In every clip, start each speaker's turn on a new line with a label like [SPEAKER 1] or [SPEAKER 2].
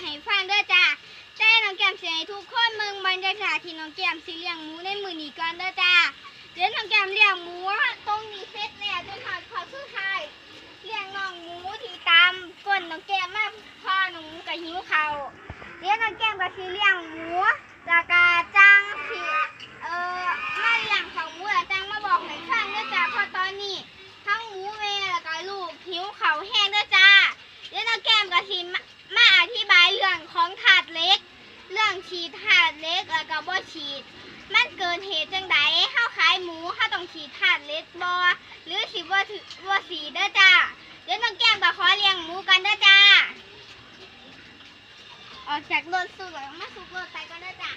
[SPEAKER 1] ให้ฟังด้วยจ้าแต่น้องแก้มเสิให้ทุกคนมืองบรรยากาศที่น้องแก้มสิเลี้ยงหมูในมือนี้ก่อนด้อจ้าเดี๋ยวน้องแก้มเลี้ยงหมูตรงนี้เสร็จแล้วจนถอดขอสุดท้ายเลี้ยงน้องหมูที่ตามก้นน้องแก้มมาพ่อหนูกับหิวเขาเดี๋ยวน้องแก้มก็สิเลี้ยงหมูแล้วก็จ้างสิเอ่อมาเลี้ยงเขาหมูจ้างมาบอกให้ฟังด้อจ้าเพราะตอนนี้ทั้งหมูแม่แล้วก็ลูกหิวเขาแห้งด้อจ้าเดี๋ยวน้องแก้มก็สิมายเรื่องของถาดเล็ก เรื่องฉีดถาดเล็กแล้วก็บ่ฉีด มันเกินเหตุจังใดเฮาขายหมูเฮาต้องฉีดถาดเล็กบ่หรือฉีดบ่ถือบ่สีเด้อจ้าเดี๋ยวน้องแก้มก็ขอเลี้ยงหมูกันเด้อจ้าออกจากรถสู่แล้วมาสู้รถไปก็เด้อจ้า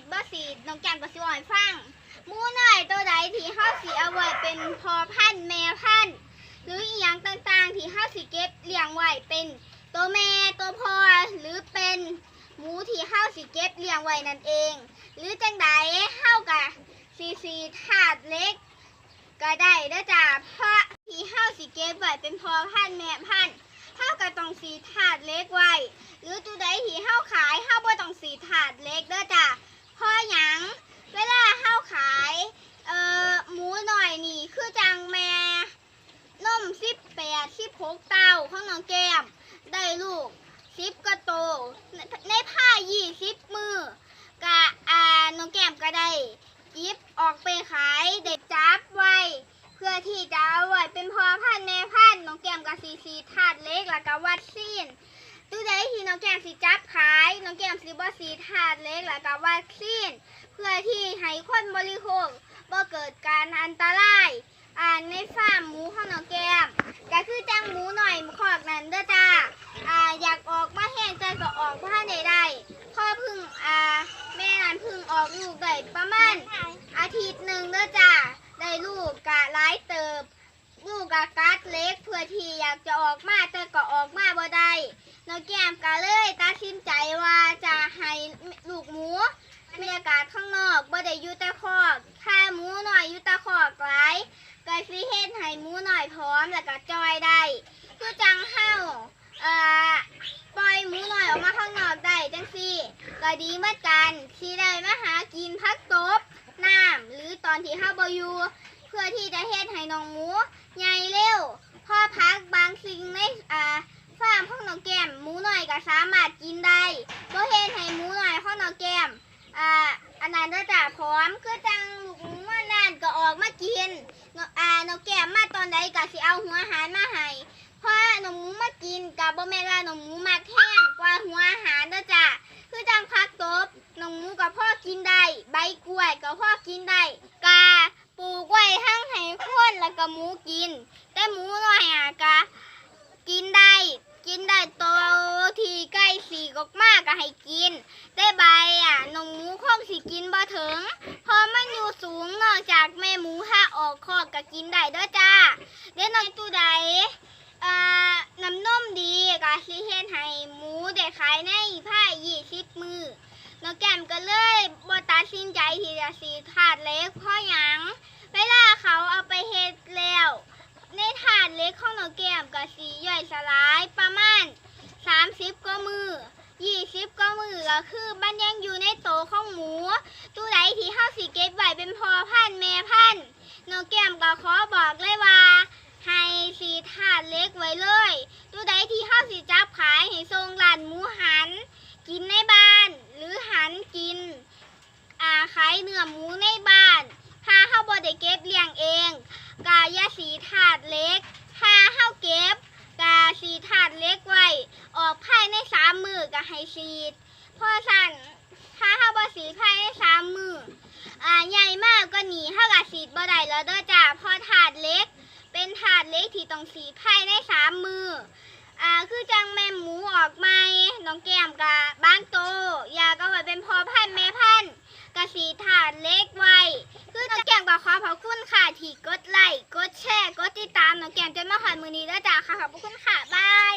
[SPEAKER 1] ดบ่ฉีดน้องแก้มกับสีอ่อยฟังหมูหน่อยตัวใดที่เฮาสิเอาไว้เป็นพอพันธุ์แม่พันธุ์หรืออีหยังต่างๆ ที่เฮาสิเก็บเลี้ยงไว้เป็นตัวแม่ตัวพ่อหรือเป็นหมูที่เฮาสิเก็บเลี้ยงไว้นั่นเอง หรือจังใดเฮากะซีซีถาดเล็ก ก็ได้เด้อจ้าเพราะที่เฮาสิเก็บไว้เป็นพ่อพันธุ์แม่พันธุ์เฮาก็ต้องสีถาดเล็กไว้หรือตัวใดที่เฮาขายเฮาบ่ต้องสีถาดเล็กเด้อจ้า เพราะหยังเวลาเฮาขายเอ่อหมูหน่อยนี่คือจังแม่นม18 16เต้าของน้องแก้มได้ลูกสิบก็โตในในผ้ายี่สิบมือกะอ่าน้องแก้มก็ได้จิบออกไปขายเด็กจับไว้เพื่อที่จะเอาไว้เป็นพอพันแม่พันน้องแก้มกับซีซีถาดเล็กแล้วก็วัดซีน ตู้ใดที่น้องแก้มสีจับขายน้องแก้มสีบอสีถาดเล็กและกับวัคซีนเพื่อที่ให้คนบริโภคบ่เกิดการอันตรายอ่าในฟาร์มหมูของน้องแก้มก็คือจ้งหมูหน่อยขอกนั้นเด้อจ้าอ่าอยากออกมาแห้งใจก็ออกผ้าไหนใด้พ่อพึ่งอ่าแม่นั้นพึ่งออกลูกได้ประมาณอาทิตย์หนึ่งเด้อจ้าได้ลูกกะร้ายเติบลูกกะกัดเล็กเพื่อที่อยากจะออกมาแต่ก็ออกมาบ่ได้ น้องแก้มก็เลยตัดสินใจว่าจะให้ลูกหมูมีอากาศข้างนอกบ่ได้อยู่แต่คอกถ้าหมูหน่อยอยู่แต่คอกหลายก็สิเฮ็ดให้หมูหน่อยพร้อมแล้วก็จอยได้คือจังเฮาเอ่อปล่อยหมูหน่อยออกมาข้างนอกได้จังซี่ก็ดีเหมือนกันที่ได้มาหากินพักตบน้ำหรือตอนที่เฮาบ่อยู่เพื่อที่จะเฮ็ดให้น้องหมูใหญ่เร็วพ่อพักบางสิ่งในอ่า ฟาร์มของน้องแก้มหมูหน่อยก็สามารถกินได้บ่เฮ็ดให้หมูหน่อยของน้องแก้มอ่าอันนั้นก็จะพร้อมคือจังลูกหมูมานั่นก็ออกมากินนอ่าน้องแก้มมาตอนใดก็สิเอาหัวอาหารมาให้เพอน้องหมูมากินก็บ่แม่นว่าน้องหมูมักแห้งกว่าหัวอาหารเด้อจ้ะคือจังพักตบน้องหมูก็พ่อกินได้ ใบกล้วยก็พ่อกินได้กาปลูกไว้ทั้งให้คนแล้วก็หมูกิน แต่หมูน้อยอะก็กินได้ กินได้โตทีใกล้สีกอกมากก็ให้กินแต่ใบอะน้องหมูคงสิกินบ่ถึงเพอมันอยู่สูงนอกจากแม่หมูถ้าออกคอกก็กินได้ด้อจ้าเดี๋ยวน้อยตู้ใดอ่าน้ำนมดีก็สิเฮ็ดให้หมูได้ขายในผ้า20มือน้องแก้มก็เลยบ่ตัดสินใจที่จะสีถาดเล็กพราะหยัง เวลาเขาเอาไปเฮ็ดแล้ว ถาดเล็กของน้องแก้มก็สีย่อยสลายประมาณ 30 ก็มือ 20 ก็มือก็คือมันยังอยู่ในโตของหมู ตู้ใดที่เฮาสิเก็บไว้เป็นพอพันแม่พันธุ์น้องแก้มก็ขอบอกเลยว่าให้สีถาดเล็กไว้เลย ตู้ใดที่เฮาสิจับขายให้ทรงร้านหมูหัน กินในบ้าน หรือหันกินอาขายเนื้อหมูในบ้าน ถ้าเฮาบ่ได้เก็บเลี้ยงเองกายาสีถาดเล็ก ถ้าเฮาเก็บกาสีถาดเล็กไว้ ออกภายในสามมือก็ให้สีดเพราะสั่นถ้าเฮาบ่สีดภายในสามมืออ่าใหญ่มากก็หนีเฮาก็สีดบ่ได้แล้วเด้อจ้าเพราะถาดเล็ก เป็นถาดเล็กที่ต้องสีดภายในสามมืออ่าคือจังแม่หมูออกไหมน้องแก้มกะบ้านโตอยากเอาไว้เป็นพอพันแม่พันธ์กะสีถาดเล็กไว้คือน้องแก้มก็ขอขอบคุณค่ะที่กดไลค์กดแชร์กดติดตามน้องแก้มจนมาหอดมือนี้แล้วจ้าค่ะขอบคุณค่ะบาย